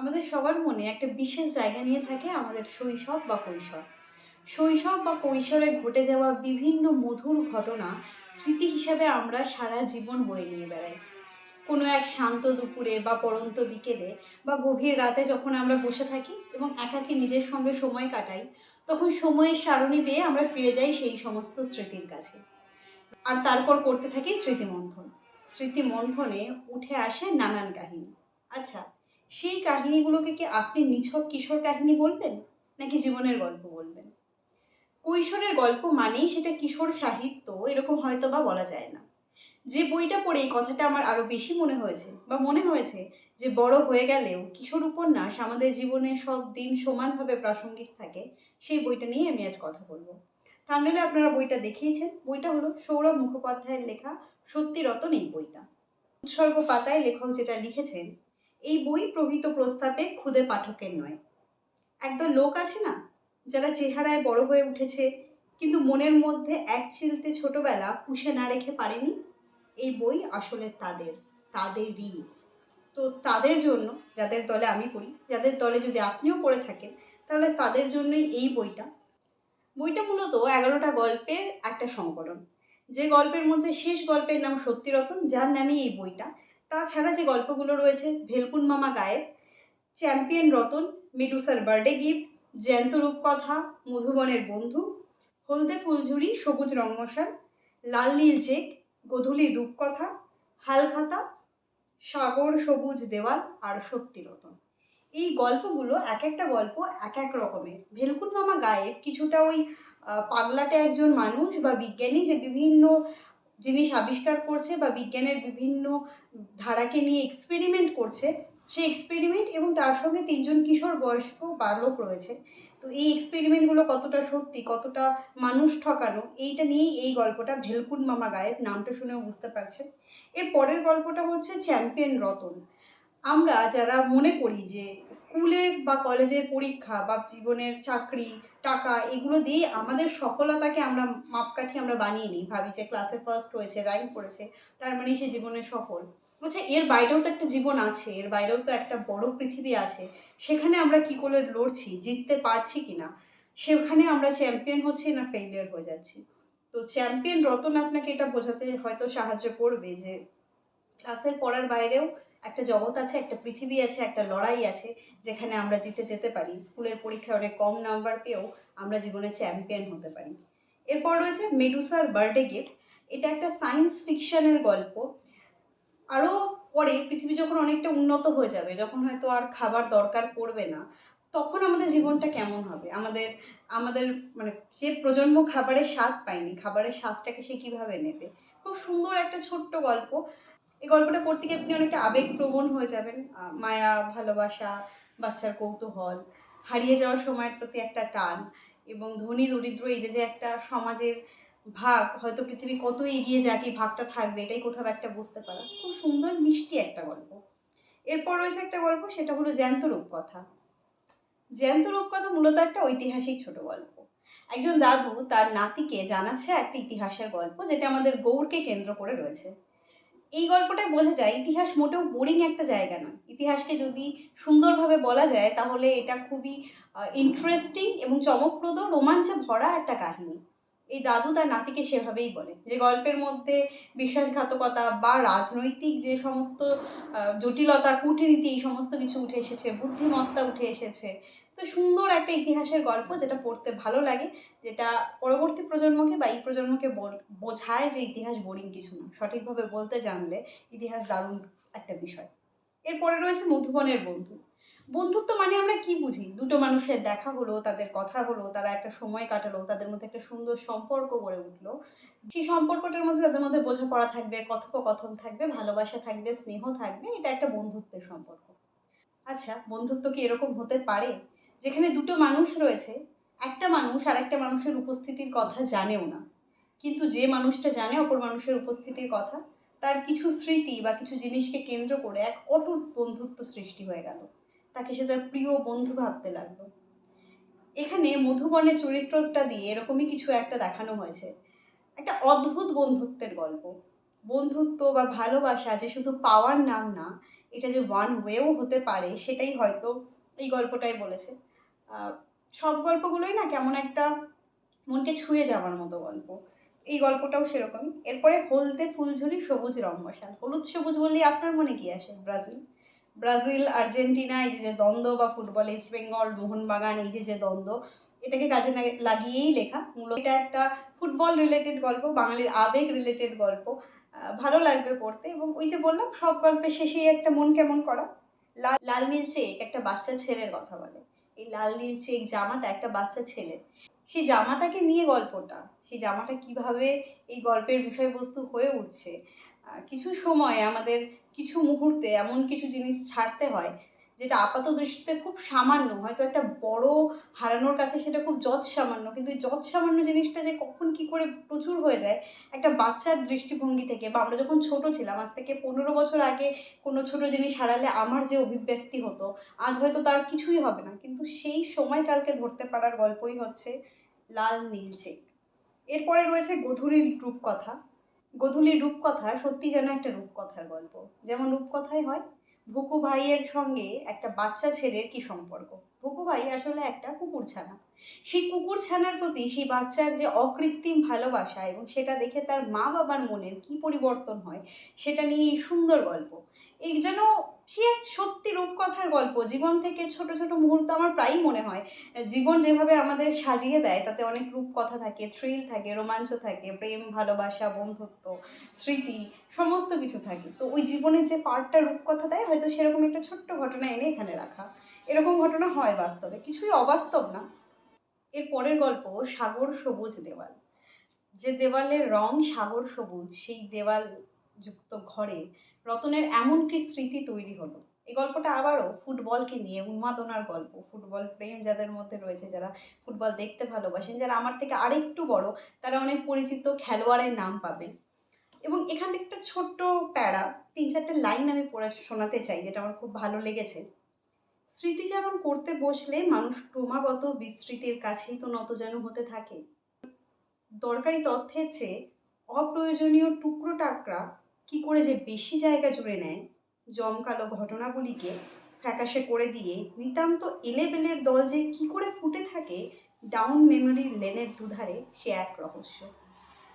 আমাদের সবার মনে একটা বিশেষ জায়গা নিয়ে থাকে আমাদের শৈশব বা কৈশোর। শৈশব বা কৈশোরে ঘটে যাওয়া বিভিন্ন মধুর ঘটনা স্মৃতি হিসাবে আমরা সারা জীবন বয়ে নিয়ে বেড়াই। কোনো এক শান্ত দুপুরে বা পড়ন্ত বিকেলে বা গভীর রাতে যখন আমরা বসে থাকি এবং একাকী নিজের সঙ্গে সময় কাটাই, তখন সময়ের সারণী পেয়ে আমরা ফিরে যাই সেই সমস্ত স্মৃতির কাছে। আর তারপর করতে থাকি স্মৃতিমন্থন। স্মৃতিমন্থনে উঠে আসে নানান কাহিনী। আচ্ছা সেই কাহিনীগুলোকে কি আপনি নিছক কিশোর কাহিনী বলবেন? নাকি জীবনের গল্প বলবেন? কৈশোরের গল্প মানেই সেটা কিশোর সাহিত্য, এরকম হয়তো বা বলা যায় না। যে বইটা পড়ে এই কথাটা আমার আরও বেশি মনে হয়েছে, বা মনে হয়েছে যে বড় হয়ে গেলেও কিশোর উপন্যাস আমাদের জীবনে সব দিন সমানভাবে প্রাসঙ্গিক থাকে, সেই বইটা নিয়ে আমি আজ কথা বলব। থামনেলে আপনারা বইটা দেখিয়েছেন। বইটা হলো সৌরভ মুখোপাধ্যায়ের লেখা সত্যি রতন এই বইটা। উৎসর্গ পাতায় লেখক যেটা লিখেছেন এই বই প্রভৃত প্রস্তাবে খুদে পাঠকের নয়। একদল লোক আছে না, যারা চেহারায় বড় হয়ে উঠেছে, কিন্তু মনের মধ্যে এক চিলতে ছোটবেলা পুষে না রেখে পারেনি? এই বই আসলে তাদের, তাদেরই। তো তাদের জন্য, যাদের দলে আমি পড়ি, যাদের দলে যদি আপনিও পড়ে থাকেন, তাহলে তাদের জন্যই এই বইটা। বইটা মূলত এগারোটা গল্পের একটা সংকলন। যে গল্পের মধ্যে শেষ গল্পের নাম সত্যিরতন, যার নামই এই বইটা। তাছাড়া যে গল্পগুলো রয়েছে, ভেলকুন মামা গায়েব চ্যাম্পিয়ন রতন মেডুসার বার্ডে গিফট, জ্যান্ত রূপকথা, মধুবনের বন্ধু, হলদে ফুলঝুরি, সবুজ রংমশাল লাল নীল চেক, গধূলির রূপকথা হালখাতা সাগর সবুজ দেওয়াল আর সত্যি রতন। এই গল্পগুলো এক একটা গল্প এক এক রকমের। ভেলকুন মামা গায়েব কিছুটা ওই পাগলাটে একজন মানুষ বা বিজ্ঞানী যে বিভিন্ন জিনিস আবিষ্কার করছে বা বিজ্ঞানের বিভিন্ন ধারাকে নিয়ে এক্সপেরিমেন্ট করছে, সেই এক্সপেরিমেন্ট এবং তার সঙ্গে তিনজন কিশোর বয়স্ক বালক রয়েছে। তো এই এক্সপেরিমেন্টগুলো কতটা সত্যি, কতটা মানুষ ঠকানো, এইটা নিয়েই এই গল্পটা ভেলকুন মামা গায়েব নামটা শুনেও বুঝতে পারছেন। এর পরের গল্পটা হচ্ছে চ্যাম্পিয়ন রতন। আমরা যারা মনে করি যে স্কুলের বা কলেজের পরীক্ষা বা জীবনের চাকরি, টাকা এগুলো দিয়ে আমাদের সফলতাকে আমরা মাপকাঠি আমরা বানিয়ে নিই। ভাবি যে ক্লাসে ফার্স্ট হয়েছে র্যাঙ্ক করেছে, তার মানে সে জীবনে সফল। আচ্ছা এর বাইরেও তো একটা জীবন আছে, এর বাইরেও তো একটা বড় পৃথিবী আছে। সেখানে আমরা কি করে লড়ছি, জিততে পারছি কি না সেখানে আমরা চ্যাম্পিয়ন হচ্ছি না ফেলিয়ার হয়ে যাচ্ছি? তো চ্যাম্পিয়ন রতন আপনাকে এটা বোঝাতে হয়তো সাহায্য করবে যে ক্লাসের পড়ার বাইরেও একটা জগৎ আছে, একটা পৃথিবী আছে, একটা লড়াই আছে, যেখানে আমরা জিতে যেতে পারি। স্কুলের পরীক্ষায় অনেক কম নাম্বার পেয়েও আমরা জীবনে চ্যাম্পিয়ন হতে পারি। এরপর রয়েছে মেডুসার বার্থডে গিফট। এটা একটা সায়েন্স ফিকশনের গল্প। আরও পরে পৃথিবী যখন অনেকটা উন্নত হয়ে যাবে, যখন হয়তো আর খাবার দরকার পড়বে না, তখন আমাদের জীবনটা কেমন হবে? আমাদের আমাদের মানে যে প্রজন্ম খাবারের স্বাদ পায়নি, খাবারের স্বাদটাকে সে কীভাবে নেবে? খুব সুন্দর একটা ছোট্ট গল্প। এই গল্পটা পড়তে গিয়ে আপনি অনেকটা আবেগপ্রবণ হয়ে যাবেন। মায়া, ভালোবাসা, বাচ্চার কৌতূহল, হারিয়ে যাওয়ার সময়ের প্রতি একটা টান এবং ধনী, দরিদ্র, এই যে যে একটা সমাজের ভাগ, হয়তো পৃথিবী কত এগিয়ে যাক, এই ভাগটা থাকবে, এটাই কোথাও একটা বুঝতে পারা। খুব সুন্দর, মিষ্টি একটা গল্প। এরপর রয়েছে একটা গল্প, সেটা হলো জ্যান্ত রূপকথা। জ্যান্ত রূপকথা মূলত একটা ঐতিহাসিক ছোট গল্প। একজন দাদু তার নাতিকে জানাচ্ছে একটা ইতিহাসের গল্প, যেটা আমাদের গৌড়কে কেন্দ্র করে রয়েছে। এই গল্পটায় বোঝা যায়, ইতিহাস মোটেও বোরিং একটা জায়গা নয়। ইতিহাসকে যদি সুন্দরভাবে বলা যায়, তাহলে এটা খুবই ইন্টারেস্টিং এবং চমকপ্রদ, রোমাঞ্চে ভরা একটা কাহিনী। এই দাদু তার নাতিকে সেভাবেই বলে। যে গল্পের মধ্যে বিশ্বাসঘাতকতা বা রাজনৈতিক যে সমস্ত জটিলতা, কূটনীতি, এই সমস্ত কিছু উঠে এসেছে, বুদ্ধিমত্তা উঠে এসেছে তো সুন্দর একটা ইতিহাসের গল্প যেটা পড়তে ভালো লাগে, যেটা পরবর্তী প্রজন্মকে বা এই প্রজন্মকে বোঝায় যে ইতিহাস বোরিং কিছু না। সঠিকভাবে বলতে জানলে ইতিহাস দারুণ একটা বিষয়। এরপরে রয়েছে মধুবনের বন্ধু। বন্ধুত্ব মানে আমরা কি বুঝি? দুটো মানুষের দেখা হলো, তাদের কথা হলো, তারা একটা সময় কাটালো, তাদের মধ্যে একটা সুন্দর সম্পর্ক গড়ে উঠল। সেই সম্পর্কটার মধ্যে তাদের মধ্যে বোঝাপড়া থাকবে, কথোপকথন থাকবে, ভালোবাসা থাকবে, স্নেহ থাকবে, এটা একটা বন্ধুত্বের সম্পর্ক। আচ্ছা বন্ধুত্ব কি এরকম হতে পারে? যেখানে দুটো মানুষ রয়েছে, একটা মানুষ আর একটা মানুষের উপস্থিতির কথা জানেও না। কিন্তু যে মানুষটা জানে অপর মানুষের উপস্থিতির কথা, তার কিছু স্মৃতি বা কিছু জিনিসকে কেন্দ্র করে এক অটুট বন্ধুত্ব সৃষ্টি হয়ে গেল। তাকে সে তার প্রিয় বন্ধু ভাবতে লাগল। এখানে মধুবনের চরিত্রটা দিয়ে এরকমই কিছু একটা দেখানো হয়েছে। একটা অদ্ভুত বন্ধুত্বের গল্প। বন্ধুত্ব বা ভালোবাসা যে শুধু পাওয়ার নাম না, এটা যে ওয়ান ওয়েও হতে পারে, সেটাই হয়তো এই গল্পটাই বলেছে। সব গল্পগুলোই না কেমন একটা মনকে ছুঁয়ে যাওয়ার মতো গল্প। এই গল্পটাও সেরকমই এরপরে হলদে ফুলঝুরি সবুজ রম্মশাল হলুদ সবুজ বললেই আপনার মনে কি আসে? ব্রাজিল। ব্রাজিল, আর্জেন্টিনা, এই যে দ্বন্দ্ব বা ফুটবল, ইস্ট বেঙ্গল, মোহনবাগান, এই যে যে দ্বন্দ্ব, এটাকে কাজে লাগি- লাগিয়েই লেখা। মূলত এটা একটা ফুটবল রিলেটেড গল্প, বাঙালির আবেগ রিলেটেড গল্প। ভালো লাগবে পড়তে এবং ওই যে বললাম, সব গল্পের শেষেই একটা মন কেমন করা। লাল লাল নীল চেক, একটা বাচ্চা ছেলের কথা বলে। এই লাল নীল এই জামাটা একটা বাচ্চা ছেলে। সেই জামাটাকে নিয়ে গল্পটা সেই জামাটা কীভাবে এই গল্পের বিষয়বস্তু হয়ে উঠছে। কিছু সময় আমাদের, কিছু মুহূর্তে এমন কিছু জিনিস ছাড়তে হয় যেটা আপাত দৃষ্টিতে খুব সামান্য, হয়তো একটা বড় হারানোর কাছে সেটা খুব যৎ সামান্য কিন্তু যৎ সামান্য জিনিসটা যে কখন কি করে প্রচুর হয়ে যায়, একটা বাচ্চার দৃষ্টিভঙ্গি থেকে বা আমরা যখন ছোট ছিলাম, আজ থেকে পনেরো বছর আগে কোনো ছোট জিনিস হারালে আমার যে অভিব্যক্তি হতো, আজ হয়তো তার কিছুই হবে না, কিন্তু সেই সময়কালকে ধরতে পারার গল্পই হচ্ছে লাল নীল চেক। এরপরে রয়েছে গধূলির রূপকথা। গধূলির রূপকথা সত্যি যেন একটা রূপকথার গল্প, যেমন রূপকথায় হয় ভুকু ভাইয়ের সঙ্গে একটা বাচ্চা ছেলের কি সম্পর্ক? ভুকু ভাই আসলে একটা কুকুর ছানা। সেই কুকুর ছানার প্রতি সেই বাচ্চার যে অকৃত্রিম ভালোবাসা এবং সেটা দেখে তার মা বাবার মনের কি পরিবর্তন হয়, সেটা নিয়ে এই সুন্দর গল্প। এই যেন সে এক সত্যি রূপকথার গল্প। জীবন থেকে ছোট ছোট মুহূর্ত আমার প্রায়ই মনে হয়। জীবন যেভাবে আমাদের সাজিয়ে দেয়, তাতে অনেক রূপকথা থাকে থ্রিল থাকে, রোমাঞ্চ থাকে, প্রেম, ভালোবাসা, বন্ধুত্ব, স্মৃতি, সমস্ত কিছু থাকে। তো ওই জীবনের যে পার্টটা রূপকথা দেয়, হয়তো সেরকম একটা ছোট্ট ঘটনা এনে এখানে রাখা। এরকম ঘটনা হয় বাস্তবে, কিছুই অবাস্তব না। এর পরের গল্প, সাগর সবুজ দেওয়াল। যে দেওয়ালের রং সাগর সবুজ, সেই দেওয়াল যুক্ত ঘরে রতনের এমন কি স্মৃতি তৈরি হলো। এই গল্পটা আবারও ফুটবলকে নিয়ে উন্মাদনার গল্প। ফুটবল প্রেম যাদের মধ্যে রয়েছে, যারা ফুটবল দেখতে ভালোবাসেন, যারা আমার থেকে আরেকটু বড়, তারা অনেক পরিচিত খেলোয়াড়ের নাম পাবেন। এবং এখান থেকে একটা ছোট্ট প্যারা, তিন চারটে লাইন আমি পড়ে শোনাতে চাই, যেটা আমার খুব ভালো লেগেছে। স্মৃতিচারণ করতে বসলে মানুষ ক্রমাগত বিস্মৃতির কাছেই তো নত যেন হতে থাকে। দরকারি তথ্যের চেয়ে অপ্রয়োজনীয় টুকরো টাকরা কি করে যে বেশি জায়গা জুড়ে নেয় জমকালো ঘটনাগুলিকে ফ্যাকাশে করে দিয়ে নিতান্ত এলেবেলের দল যে কি করে ফুটে থাকে ডাউন মেমোরির লেনের দুধারে সে এক রহস্য।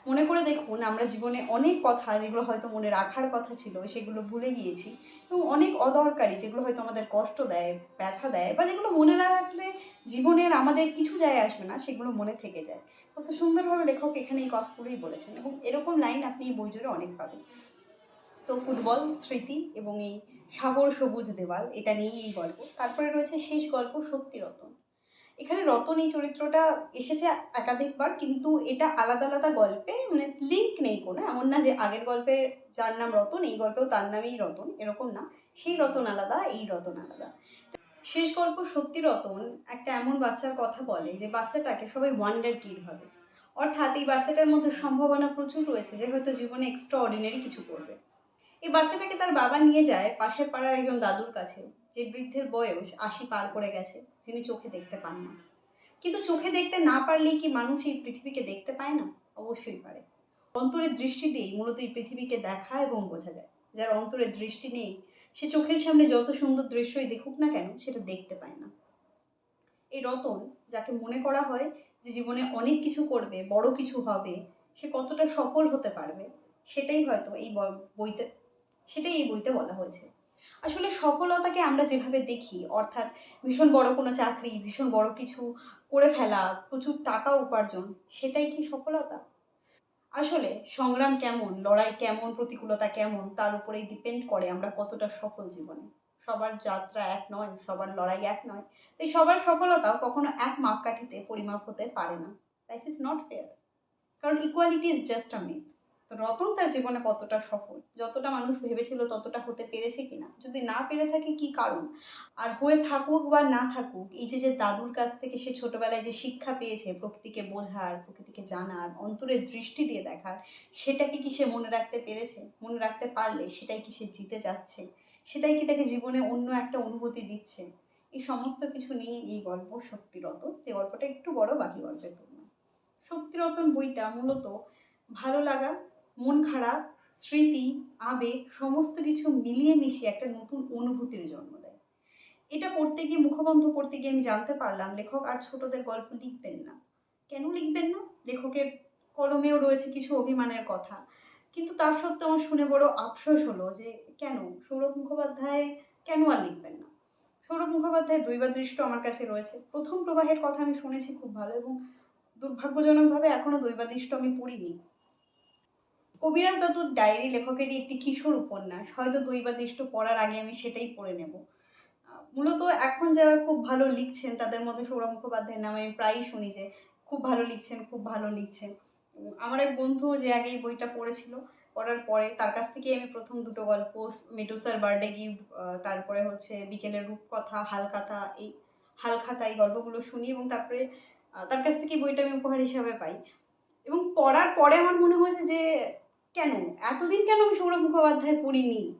মনে করে দেখুন, আমরা জীবনে অনেক কথা যেগুলো হয়তো মনে রাখার কথা ছিল, সেগুলো ভুলে গিয়েছি এবং অনেক অদরকারি যেগুলো হয়তো আমাদের কষ্ট দেয়, ব্যথা দেয় বা যেগুলো মনে না রাখলে জীবনের আমাদের কিছু যায় আসবে না, সেগুলো মনে থেকে যায়। কত সুন্দরভাবে লেখক এখানে এই কথাগুলোই বলেছেন এবং এরকম লাইন আপনি এই বই জুড়ে অনেক পাবেন। তো ফুটবল স্মৃতি এবং এই সাগর সবুজ দেওয়াল, এটা নিয়েই এই গল্প। তারপরে রয়েছে শেষ গল্প সত্যি রতন। এখানে রতন এই চরিত্রটা এসেছে একাধিকবার, কিন্তু এটা আলাদা আলাদা গল্পে মানে লিঙ্ক নেই কোনো। এমন না যে আগের গল্পে যার নাম রতন, এই গল্পেও তার নামেই রতন, এরকম না। সেই রতন আলাদা, এই রতন আলাদা। শেষ গল্প সত্যি রতন একটা এমন বাচ্চার কথা বলে যে বাচ্চাটাকে সবাই ওয়ান্ডার কিড ভাবে। অর্থাৎ এই বাচ্চাটার মধ্যে সম্ভাবনা প্রচুর রয়েছে যে হয়তো জীবনে এক্সট্রা অর্ডিনারি কিছু করবে। এই বাচ্চাটাকে তার বাবা নিয়ে যায় পাশের পাড়ার একজন দাদুর কাছে, যে বৃদ্ধের বয়স আশি পার করে গেছে, যিনি চোখে দেখতে পান না। কিন্তু চোখে দেখতে না পারলেই কি মানুষ এই পৃথিবীকে দেখতে পায় না? অবশ্যই পারে। অন্তরের দৃষ্টি দিয়েই মূলত এই পৃথিবীকে দেখা এবং বোঝা যায়। যার অন্তরের দৃষ্টি নেই, সে চোখের সামনে যত সুন্দর দৃশ্যই দেখুক না কেন, সেটা দেখতে পায় না। এই রতন, যাকে মনে করা হয় যে জীবনে অনেক কিছু করবে, বড় কিছু হবে, সে কতটা সফল হতে পারবে, সেটাই হয়তো এই বইতে সেটাই এই বইতে বলা হয়েছে। আসলে সফলতাকে আমরা যেভাবে দেখি, অর্থাৎ ভীষণ বড় কোনো চাকরি, ভীষণ বড় কিছু করে ফেলা, প্রচুর টাকা উপার্জন, সেটাই কি সফলতা? আসলে সংগ্রাম কেমন, লড়াই কেমন, প্রতিকূলতা কেমন, তার উপরেই ডিপেন্ড করে আমরা কতটা সফল জীবনে। সবার যাত্রা এক নয়, সবার লড়াই এক নয়, তাই সবার সফলতাও কখনো এক মাপকাঠিতে পরিমাপ হতে পারে না। লাইফ ইজ নট ফেয়ার কারণ equality is just a myth তো রতন তার জীবনে কতটা সফল? যতটা মানুষ ভেবেছিল ততটা হতে পেরেছে কিনা? যদি না পেরে থাকে কি কারণ? আর হয়ে থাকুক বা না থাকুক, এই যে যে দাদুর কাছ থেকে সে ছোটবেলায় যে শিক্ষা পেয়েছে প্রকৃতিকে বোঝার, প্রকৃতিকে জানার, অন্তরের দৃষ্টি দিয়ে দেখার, সেটাকে কি সে মনে রাখতে পেরেছে? মনে রাখতে পারলে সেটাই কি সে জিতে যাচ্ছে? সেটাই কি তাকে জীবনে অন্য একটা অনুভূতি দিচ্ছে? এই সমস্ত কিছু নিয়ে এই গল্প সত্যিরতন যে গল্পটা একটু বড়, বাকি গল্পের তুলনায় সত্যিরতন বইটা মূলত ভালো লাগা মন খারাপ, স্মৃতি, আবেগ, সমস্ত কিছু মিলিয়ে মিশিয়ে একটা নতুন অনুভূতির জন্ম দেয়। এটা পড়তে গিয়ে, মুখবন্ধ পড়তে গিয়ে আমি জানতে পারলাম, লেখক আর ছোটদের গল্প লিখবেন না। কেন লিখবেন না? লেখকের কলমেও রয়েছে কিছু অভিমানের কথা। কিন্তু তার সত্ত্বেও আমার শুনে বড় আফসোস হলো যে, কেন? সৌরভ মুখোপাধ্যায় কেন আর লিখবেন না? সৌরভ মুখোপাধ্যায় দৈবা দৃষ্ট আমার কাছে রয়েছে। প্রথম প্রবাহের কথা আমি শুনেছি খুব ভালো এবং দুর্ভাগ্যজনকভাবে এখনও দৈবাদিষ্ট আমি পড়িনি। কবিরাজ দাদুর ডায়েরি লেখকেরই একটি কিশোর উপন্যাস। হয়তো দুই বা দৈবাদিষ্ট পড়ার আগে আমি সেটাই পড়ে নেব। মূলত এখন যারা খুব ভালো লিখছেন, তাদের মধ্যে সৌরভ মুখোপাধ্যায়ের নামে আমি প্রায়ই শুনি যে খুব ভালো লিখছেন, খুব ভালো লিখছেন। আমার এক বন্ধু যে আগে এই বইটা পড়েছিল, পড়ার পরে তার কাছ থেকে আমি প্রথম দুটো গল্প, মেটুসার বার্থডে গিফট তারপরে হচ্ছে বিকেলের রূপকথা, হালখাতা, এই হালখাতা, এই গল্পগুলো শুনি এবং তারপরে তার কাছ থেকে বইটা আমি উপহার হিসাবে পাই। এবং পড়ার পরে আমার মনে হয়েছে যে কেন? এতদিন কেন আমি সৌরভ মুখোপাধ্যায় পড়িনি?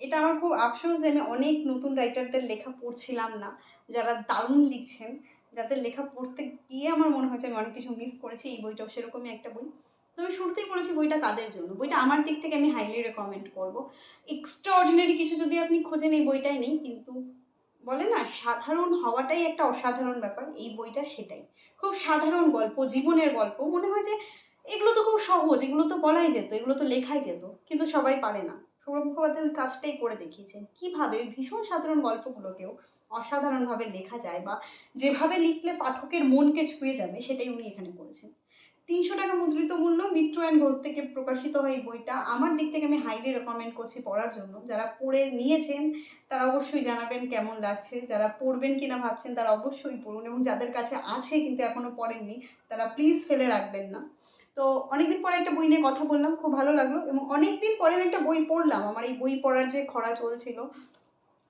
এটা আমার খুব আফসোস যে আমি অনেক নতুন রাইটারদের লেখা পড়ছিলাম না, যারা দারুণ লিখছেন, যাদের লেখা পড়তে গিয়ে আমার মনে হচ্ছে আমি অনেক কিছু মিস করেছি, এই বইটাও সেরকমই একটা বই। তো আমি শুরুতেই বলেছি বইটা কাদের জন্য? বইটা আমার দিক থেকে আমি হাইলি রেকমেন্ড করব। এক্সট্রা অর্ডিনারি কিছু যদি আপনি খোঁজেন, এই বইটাই নেই, কিন্তু বলে না, সাধারণ হওয়াটাই একটা অসাধারণ ব্যাপার, এই বইটা সেটাই। খুব সাধারণ গল্প, জীবনের গল্প। মনে হয় যে এগুলো তো খুব সহজ, এগুলো তো বলাই যেত, এগুলো তো লেখাই যেত, কিন্তু সবাই পারে না। সৌরভ মুখোপাধ্যায় ওই কাজটাই করে দেখিয়েছেন। কীভাবে ওই ভীষণ সাধারণ গল্পগুলোকেও অসাধারণভাবে লেখা যায় বা যেভাবে লিখলে পাঠকের মনকে ছুঁয়ে যাবে, সেটাই উনি এখানে করেছেন। তিনশো টাকা মুদ্রিত মূল্য মিত্র অ্যান্ড ঘোষ থেকে প্রকাশিত হয় এই বইটা। আমার দিক থেকে আমি হাইলি রেকমেন্ড করছি পড়ার জন্য। যারা পড়ে নিয়েছেন, তারা অবশ্যই জানাবেন কেমন লাগছে। যারা পড়বেন কিনা ভাবছেন, তারা অবশ্যই পড়ুন। এবং যাদের কাছে আছে কিন্তু এখনও পড়েননি, তারা প্লিজ ফেলে রাখবেন না। তো অনেকদিন পরে একটা বই নিয়ে কথা বললাম, খুব ভালো লাগল এবং অনেকদিন পরে আমি একটা বই পড়লাম। আমার এই বই পড়ার যে খরা চলছিল,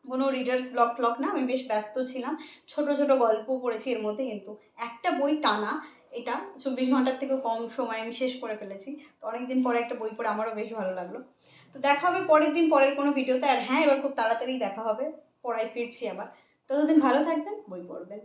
কোনো রিডার্স ব্লক ট্লক না, আমি বেশ ব্যস্ত ছিলাম। ছোট ছোট গল্প পড়েছি এর মধ্যে কিন্তু। একটা বই টানা, এটা চব্বিশ ঘণ্টার থেকেও কম সময় আমি শেষ করে ফেলেছি। তো অনেকদিন পরে একটা বই পড়ে আমারও বেশ ভালো লাগল। তো দেখা হবে পরের দিন পরের কোনো ভিডিওতে আর হ্যাঁ এবার খুব তাড়াতাড়ি দেখা হবে, পড়ায় ফিরছি আবার। ততদিন ভালো থাকবেন, বই পড়বেন।